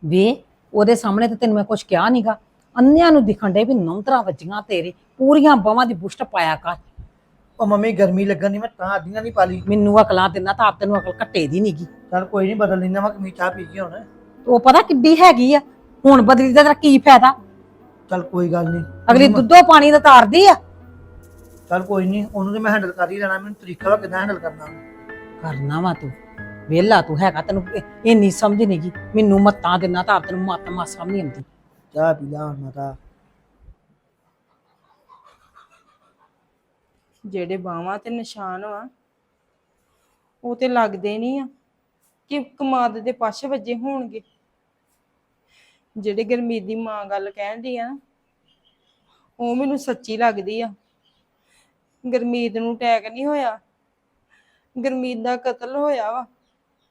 ਵੇ ਉਹਦੇ ਸਾਹਮਣੇ ਤੇ ਤੈਨੂੰ ਮੈਂ ਕੁਝ ਕਿਹਾ ਨਹੀਂਗਾ ਅੰਨਿਆਂ ਨੂੰ ਦਿਖਣ ਡੇ ਵੀ ਨੌਂਤਰਾ ਵੱਜੀਆਂ ਤੇਰੇ ਪੂਰੀਆਂ ਬਾਹਾਂ ਦੀ ਬੁਸ਼ਟ ਪਾਇਆ ਕਰ। ਉਹ ਮੰਮੀ ਗਰਮੀ ਲੱਗਣ ਦੀ ਮੈਂ ਤਾਂ ਅੱਧੀਆਂ ਨਹੀਂ ਪਾਲੀ। ਮੈਨੂੰ ਅਕਲਾਂ ਦਿੰਦਾ ਤਾਂ ਆਪ ਤੈਨੂੰ ਅਕਲ ਘੱਟੇ ਦੀ ਨਹੀਂਗੀ ਚੱਲ ਕੋਈ ਨਹੀਂ ਬਦਲ ਲੈਂਦਾ ਮੈਂ ਕਮੀਜ਼ ਚਾਹ ਪੀ ਕੇ ਹੁਣ। ਉਹ ਪਤਾ ਕਿੱਡੀ ਹੈਗੀ ਆ? ਹੁਣ ਬਦਲੀ ਦਾ ਤੇਰਾ ਕੀ ਫਾਇਦਾ? ਚੱਲ ਕੋਈ ਗੱਲ ਨਹੀਂ। ਅਗਲੀ ਦੁੱਧੋ ਪਾਣੀ ਦਾ ਤਾਰਦੀ ਆ? ਚੱਲ ਕੋਈ ਨਹੀਂ ਉਹਨੂੰ ਤੇ ਮੈਂ ਹੈਂਡਲ ਕਰ ਹੀ ਲੈਣਾ ਮੈਨੂੰ ਤਰੀਕਾ ਵਾ ਕਿਦਾਂ ਹੈਂਡਲ ਕਰਨਾ। ਕਰਨਾ ਵਾ ਤੂੰ। ਵੇਲਾ ਤੂੰ ਹੈਗਾ ਤੈਨੂੰ ਇਹ- ਇੰਨੀ ਸਮਝ ਨਹੀਂਗੀ ਮੈਨੂੰ ਮੱਤਾਂ ਦਿੰਦਾ ਤਾਂ ਆਪ ਤੈਨੂੰ ਮੱਤ ਮਾਸਾ ਵੀ ਨਹੀਂ ਆਉਂਦੀ। ਚਾਹ ਪੀ ਲਾ ਹੁਣ ਮਾਤਾ ਜਿਹੜੇ ਬਾਹਾਂ ਤੇ ਨਿਸ਼ਾਨ ਵਾ, ਉਹ ਤੇ ਲੱਗਦੇ ਨਹੀਂ ਆ। ਕਿ ਕਮਾਦ ਦੇ ਪਛ ਵੱਜੇ ਹੋਣਗੇ। ਜਿਹੜੇ ਗਰਮੀਤ ਦੀ ਮਾਂ ਗੱਲ ਕਹਿੰਦੀ ਆ ਉਹ ਮੈਨੂੰ ਸੱਚੀ ਲੱਗਦੀ ਆ। ਗਰਮੀਤ ਨੂੰ ਟੈਕ ਨਹੀਂ ਹੋਇਆ। ਗਰਮੀਤ ਦਾ ਕਤਲ ਹੋਇਆ ਵਾ।